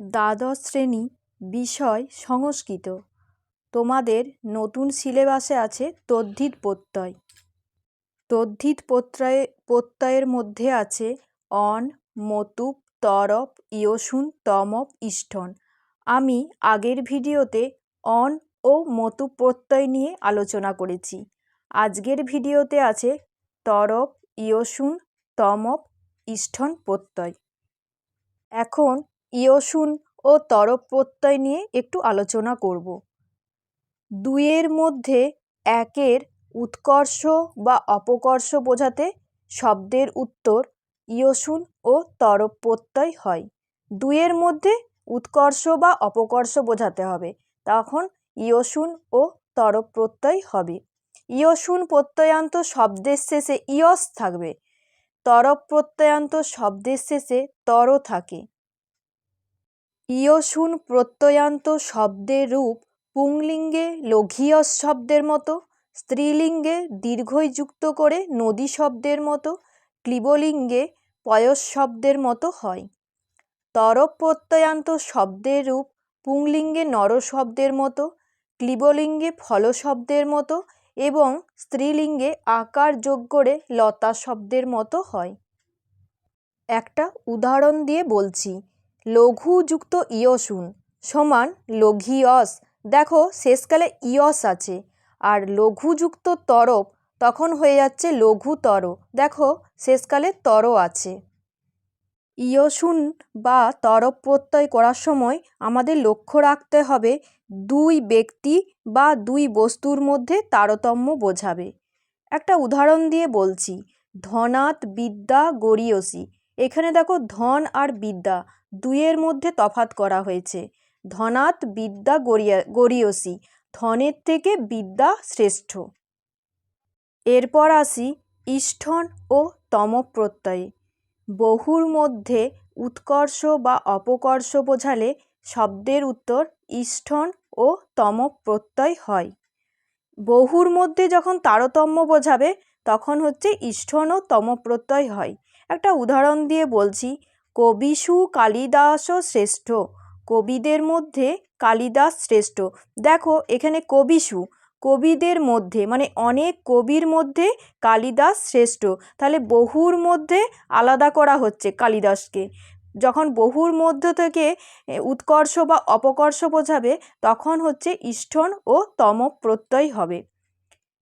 দ্বাদশ শ্রেণি বিষয় সংস্কৃত। তোমাদের নতুন সিলেবাসে আছে তদ্ধিত প্রত্যয়। তদ্ধিত প্রত্যয়ে, প্রত্যয়ের মধ্যে আছে অন, মতুপ, তরপ, ইয়সুন, তমপ, ইষ্ঠন। আমি আগের ভিডিওতে অন ও মতুপ প্রত্যয় নিয়ে আলোচনা করেছি। আজকের ভিডিওতে আছে তরপ, ইয়সুন, তমপ, ইষ্ঠন প্রত্যয়। এখন ইয়সুন ও তরপ প্রত্যয় নিয়ে একটু আলোচনা করব। দুইয়ের মধ্যে একের উৎকর্ষ বা অপকর্ষ বোঝাতে শব্দের উত্তর ইয়সুন ও তরপ প্রত্যয় হয়। দুইয়ের মধ্যে উৎকর্ষ বা অপকর্ষ বোঝাতে হবে, তখন ইয়সুন ও তরপ প্রত্যয় হবে। ইয়সুন প্রত্যয়ান্ত শব্দের শেষে ইয়স থাকবে তরপ প্রত্যয়ান্ত শব্দের শেষে তর থাকে। ইয়সুন প্রত্যয়ান্ত শব্দের রূপ পুংলিঙ্গে লঘিয়স শব্দের মতো, স্ত্রীলিঙ্গে দীর্ঘই যুক্ত করে নদী শব্দের মতো, ক্লিবলিঙ্গে পয়স শব্দের মতো হয়। তরপ প্রত্যয়ান্ত শব্দের রূপ পুংলিঙ্গে নর শব্দের মতো, ক্লিবলিঙ্গে ফল শব্দের মতো এবং স্ত্রীলিঙ্গে আকার যোগ করে লতা শব্দের মতো হয়। একটা উদাহরণ দিয়ে বলছি। লঘুযুক্ত ইয়সুন সমান লঘিয়স। দেখো, শেষকালে ইয়স আছে, আর লঘুযুক্ত তরপ তখন হয়ে যাচ্ছে লঘুতর। দেখো, শেষকালে তর আছে। ইয়সুন বা তরপ প্রত্যয় করার সময় আমাদের লক্ষ্য রাখতে হবে দুই ব্যক্তি বা দুই বস্তুর মধ্যে তারতম্য বোঝাবে। একটা উদাহরণ দিয়ে বলছি ধনাত বিদ্যা গড়িয়সী। এখানে দেখো ধন আর বিদ্যা, দুইয়ের মধ্যে তফাত করা হয়েছে। ধনাত বিদ্যা গড়িয়া, গড়িয়সী, ধনের থেকে বিদ্যা শ্রেষ্ঠ। এরপর আসি ইষ্ঠন ও তম প্রত্যয়ে বহুর মধ্যে উৎকর্ষ বা অপকর্ষ বোঝালে শব্দের উত্তর ইষ্ঠন ও তম প্রত্যয় হয়। বহুর মধ্যে যখন তারতম্য বোঝাবে, তখন হচ্ছে ইষ্ঠন ও তম প্রত্যয় হয়। একটা উদাহরণ দিয়ে বলছি। কবিষু কালিদাসও শ্রেষ্ঠ। কবিদের মধ্যে কালিদাস শ্রেষ্ঠ। দেখো, এখানে কবিষু কবিদের মধ্যে মানে অনেক কবির মধ্যে কালিদাস শ্রেষ্ঠ। তাহলে বহুর মধ্যে আলাদা করা হচ্ছে কালিদাসকে। যখন বহুর মধ্য থেকে উৎকর্ষ বা অপকর্ষ বোঝাবে, তখন হচ্ছে ইষ্ঠন ও তম প্রত্যয় হবে।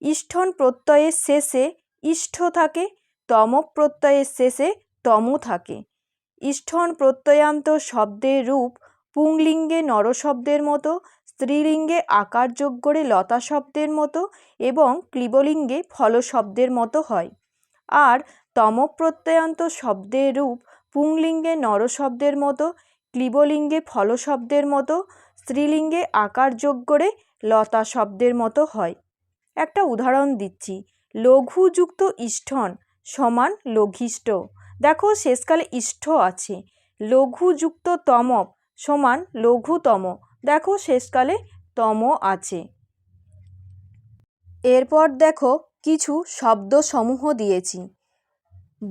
ইষ্ঠন প্রত্যয়ের শেষে ইষ্ঠ থাকে তম প্রত্যয়ের শেষে তম থাকে। ইষ্ঠন প্রত্যয়ান্ত শব্দের রূপ পুংলিঙ্গে নরশব্দের মতো, স্ত্রীলিঙ্গে আকার যোগ করে লতা শব্দের মতো এবং ক্লিবলিঙ্গে ফলশব্দের মতো হয়। আর তম প্রত্যয়ান্ত শব্দের রূপ পুংলিঙ্গে নরশব্দের মতো, ক্লিবলিঙ্গে ফলশব্দের মতো, স্ত্রীলিঙ্গে আকার যোগ করে লতা শব্দের মতো হয়। একটা উদাহরণ দিচ্ছি। লঘুযুক্ত ইষ্ঠন সমান লঘিষ্ঠ। দেখো, শেষকালে ইষ্ঠ আছে। লঘুযুক্ত তম সমান লঘুতম। দেখো, শেষকালে তম আছে। এরপর দেখো, কিছু শব্দ সমূহ দিয়েছি।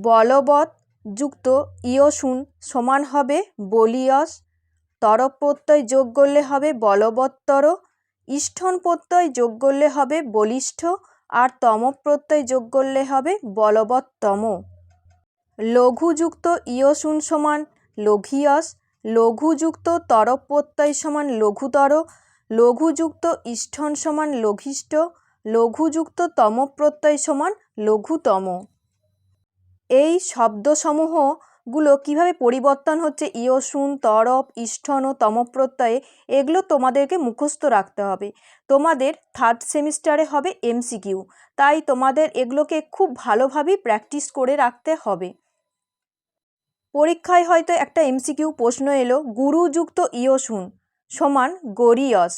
বলবৎ যুক্ত ইয়সুন সমান হবে বলিয়স। তরপ প্রত্যয় যোগ করলে হবে বলবত্তর। ইষ্ঠন প্রত্যয় যোগ করলে হবে বলিষ্ঠ। আর তম প্রত্যয় যোগ করলে হবে বলবত্তম লঘুযুক্ত ইয়সুন সমান লঘিয়স, লঘুযুক্ত তরপ প্রত্যয় সমান লঘুতর, লঘুযুক্ত ইষ্ঠন সমান লঘিষ্ঠ, লঘুযুক্ত তম প্রত্যয় সমান লঘুতম। এই শব্দসমূহগুলো কীভাবে পরিবর্তন হচ্ছে? ইয়সুন তরপ, ইষ্ঠন ও তমপ্রত্যয়ে এগুলো তোমাদেরকে মুখস্থ রাখতে হবে। তোমাদের থার্ড সেমিস্টারে হবে এমসিকিউ তাই তোমাদের এগুলোকে খুব ভালোভাবেই প্র্যাকটিস করে রাখতে হবে। পরীক্ষায় হয়তো একটা এমসিকিউ প্রশ্ন এলো, গুরুযুক্ত ইয়সুন সমান গরিয়স।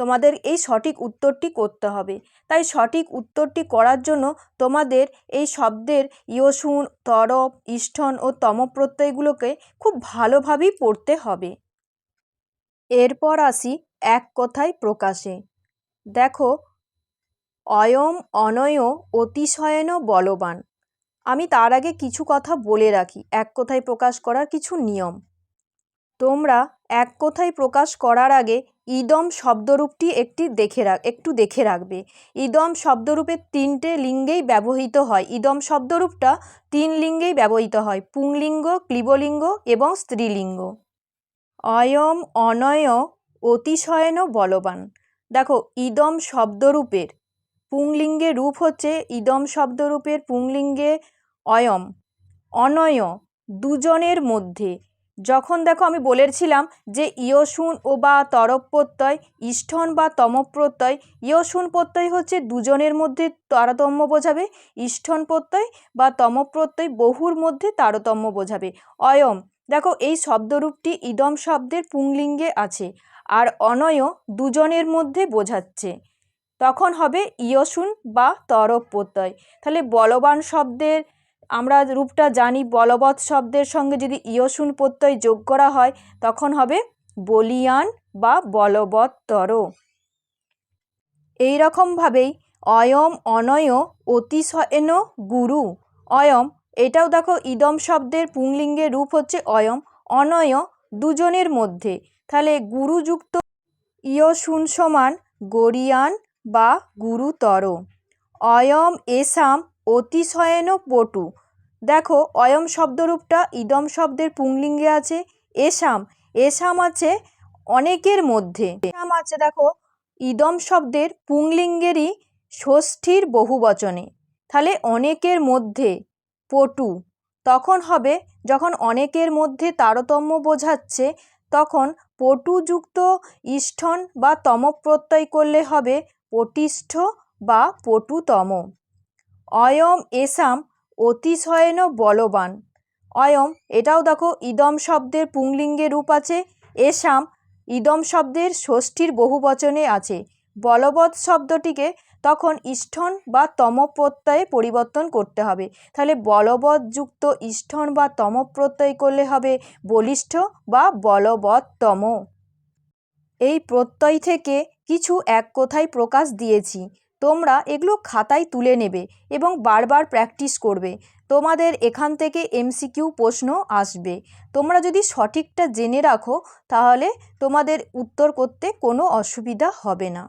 তোমাদের এই সঠিক উত্তরটি করতে হবে। তাই সঠিক উত্তরটি করার জন্য তোমাদের এই শব্দের ইয়সুন, তরপ, ইষ্ঠন ও তম প্রত্যয়গুলোকে খুব ভালোভাবেই পড়তে হবে। এরপর আসি এক কথায় প্রকাশে। দেখো, অয়ম অনয় অতিশয়ন বলবান। আমি তার আগে কিছু কথা বলে রাখি, এক কথায় প্রকাশ করার কিছু নিয়ম। তোমরা এক কথায় প্রকাশ করার আগে ইদম শব্দরূপটি একটি দেখে রাখ, একটু দেখে রাখবে। ইদম শব্দরূপের তিনটে লিঙ্গেই ব্যবহৃত হয়। ইদম শব্দরূপটা তিন লিঙ্গেই ব্যবহৃত হয়। পুংলিঙ্গ, ক্লিবলিঙ্গ এবং স্ত্রীলিঙ্গ। অয়ম, অনয়, অতিশয়ন, বলবান। দেখো, ইদম শব্দরূপের পুংলিঙ্গে রূপ হচ্ছে ইদম শব্দরূপের পুংলিঙ্গে অয়ম। অনয়, দুজনের মধ্যে। যখন দেখো আমি বলেছিলাম যে ইয়সুন ও বা তরপ প্রত্যয় ইষ্ঠন বা তম প্রত্যয় ইয়সুন প্রত্যয় হচ্ছে দুজনের মধ্যে তারতম্য বোঝাবে, ইষ্ঠন প্রত্যয় বা তম প্রত্যয় বহুর মধ্যে তারতম্য বোঝাবে। অয়ম, দেখো এই শব্দরূপটি ইদম শব্দের পুংলিঙ্গে আছে আর অনয় দুজনের মধ্যে বোঝাচ্ছে। তখন হবে ইয়সুন বা তরপ প্রত্যয় তাহলে বলবান শব্দের আমরা রূপটা জানি বলবৎ শব্দের সঙ্গে যদি ইয়সুন প্রত্যয় যোগ করা হয়, তখন হবে বলিয়ান বা বলবৎতর এই রকমভাবেই অয়ম অনয় অতিশয়ন গুরু। অয়ম, এটাও দেখো ইদম শব্দের পুংলিঙ্গের রূপ হচ্ছে অয়ম, অনয় দুজনের মধ্যে। তাহলে গুরুযুক্ত ইয়সুন সমান গরিয়ান বা গুরুতর। অয়ম এসাম অতিশয়ন পটু। দেখো, অয়ম শব্দরূপটা ইদম শব্দের পুংলিঙ্গে আছে, এসাম। এসাম আছে অনেকের মধ্যে। এসাম আছে, দেখো, ইদম শব্দের পুংলিঙ্গেরই ষষ্ঠীর বহুবচনে। তাহলে অনেকের মধ্যে পটু। তখন হবে, যখন অনেকের মধ্যে তারতম্য বোঝাচ্ছে, তখন পটুযুক্ত ইষ্ঠন বা তম প্রত্যয় করলে হবে পটিষ্ঠ বা পটুতম। অয়ম এসাম অতিশয়ন বলবান। অয়ম, এটাও দেখো, ইদম শব্দের পুংলিঙ্গে রূপ আছে। এসাম, ইদম শব্দের ষষ্ঠীর বহুবচনে আছে। বলবৎ শব্দটিকে তখন ইষ্ঠন বা তম প্রত্যয়ে পরিবর্তন করতে হবে। তাহলে বলবৎযুক্ত ইষ্ঠন বা তম প্রত্যয় করলে হবে বলিষ্ঠ বা বলবৎতম এই প্রত্যয় থেকে কিছু এক কথায় প্রকাশ দিয়েছি। তোমরা এগুলো খাতায় তুলে নেবে এবং বারবার প্র্যাকটিস করবে। তোমাদের এখান থেকে এমসিকিউ প্রশ্ন আসবে। তোমরা যদি সঠিকটা জেনে রাখো, তাহলে তোমাদের উত্তর করতে কোনো অসুবিধা হবে না।